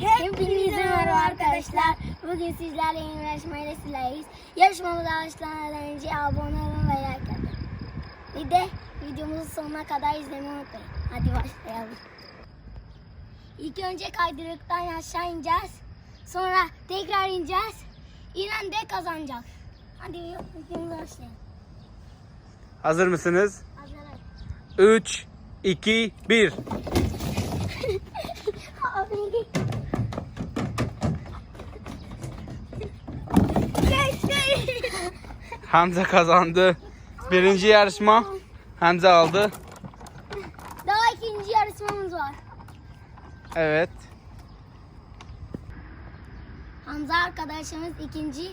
Hepinize merhaba arkadaşlar. Bugün sizlerle yeni yarışmayla sizlerleyiz. Yarışmamıza başlamadan önce abone olun ve like atın. Bir de videomuzu sonuna kadar izlemeyi unutmayın. Hadi başlayalım. İlk önce kaydırıktan aşağı ineceğiz. Sonra tekrar ineceğiz. İnen de kazanacak. Hadi videomuza başlayalım. Hazır mısınız? Hazırız. 3, 2, 1. Hamza kazandı. Birinci yarışma Hamza aldı. Daha ikinci yarışmamız var. Evet. Hamza arkadaşımız ikinci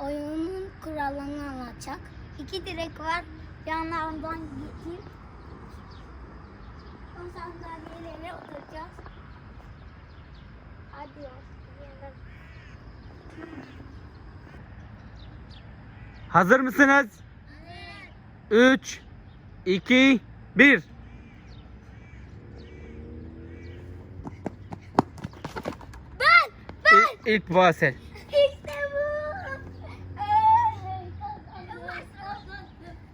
oyunun kurallarını anlatacak. İki direk var. Yanlarından geçeyim. O sandalyelerine oturacağız. Hazır mısınız? 3, 2, 1. Ben! Ben! İlk Vasel. İşte bu! Evet,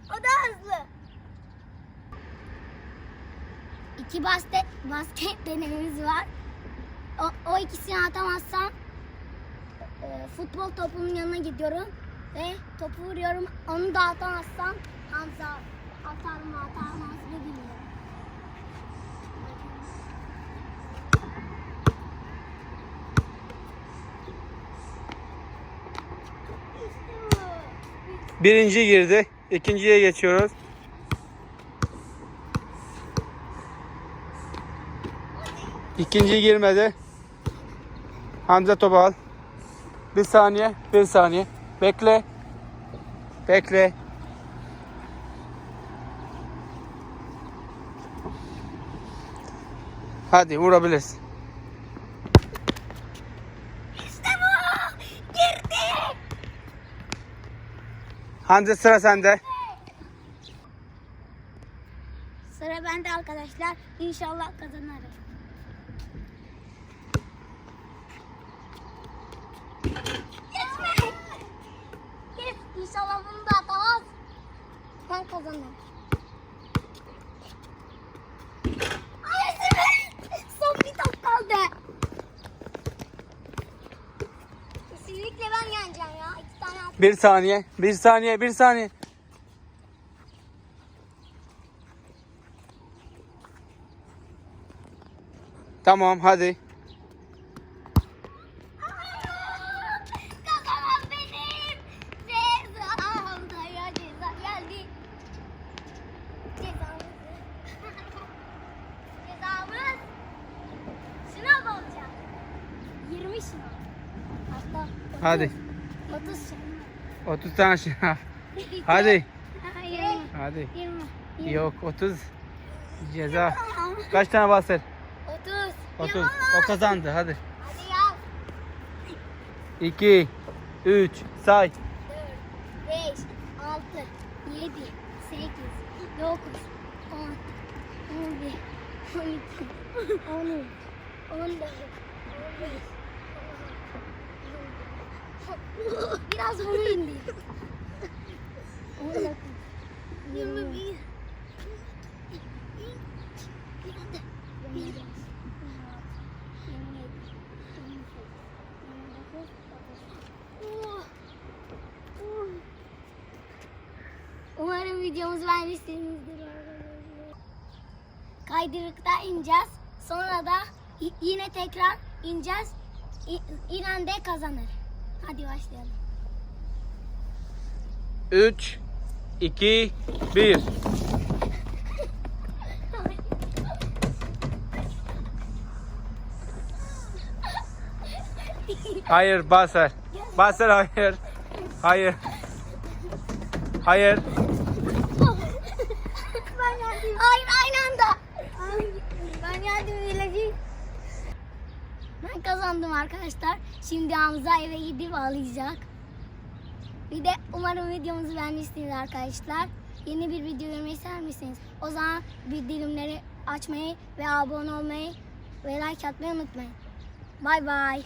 O da hızlı. İki basket, basket denememiz var. O, o ikisini atamazsam e, futbol topunun yanına gidiyorum ve topu vuruyorum. Onu da atamazsam Hamza atar mı atamaz mı bilmiyorum. Birinci girdi. İkinciye geçiyoruz. İkinci girmedi. Hamza topu al. Bir saniye, bir saniye. Bekle. Bekle. Hadi vurabilirsin. İşte bu. Girdi. Hamza sıra sende. Sıra bende arkadaşlar. İnşallah kazanırım. Geçme. Geç. İnşallah bunu da atamaz. Ben kazanırım. Son bir top kaldı. Kesinlikle ben yeneceğim ya. İki tane. Bir saniye, bir saniye, bir saniye. Tamam hadi. Hadi. 30 şınav. 30 tane şınav. Hadi. 20. Hadi. 20. 20. Yok 30 ceza. Kaç tane basır? 30. 30. O kazandı hadi. Hadi yap. 2 3 say. 4, 5, 6, 7, 8, 9, 10, 11, 12, 13, 14, 15, Biraz bunu indir. 19, 21, 22, 29, Umarım videomuzu beğenmişsinizdir. Kaydırıkta ineceğiz. Sonra da yine tekrar ineceğiz. İnen de kazanır. Hadi başlayalım. 3 2 1 Hayır basar. Basar hayır. Hayır. Hayır. ben yardım. Hayır aynı anda. Ben yardım edeceğim. Kazandım arkadaşlar. Şimdi Hamza eve gidip ağlayacak. Bir de umarım videomuzu beğenmişsiniz arkadaşlar. Yeni bir video görmeyi ister misiniz? O zaman bildirimleri açmayı ve abone olmayı ve like atmayı unutmayın. Bay bay.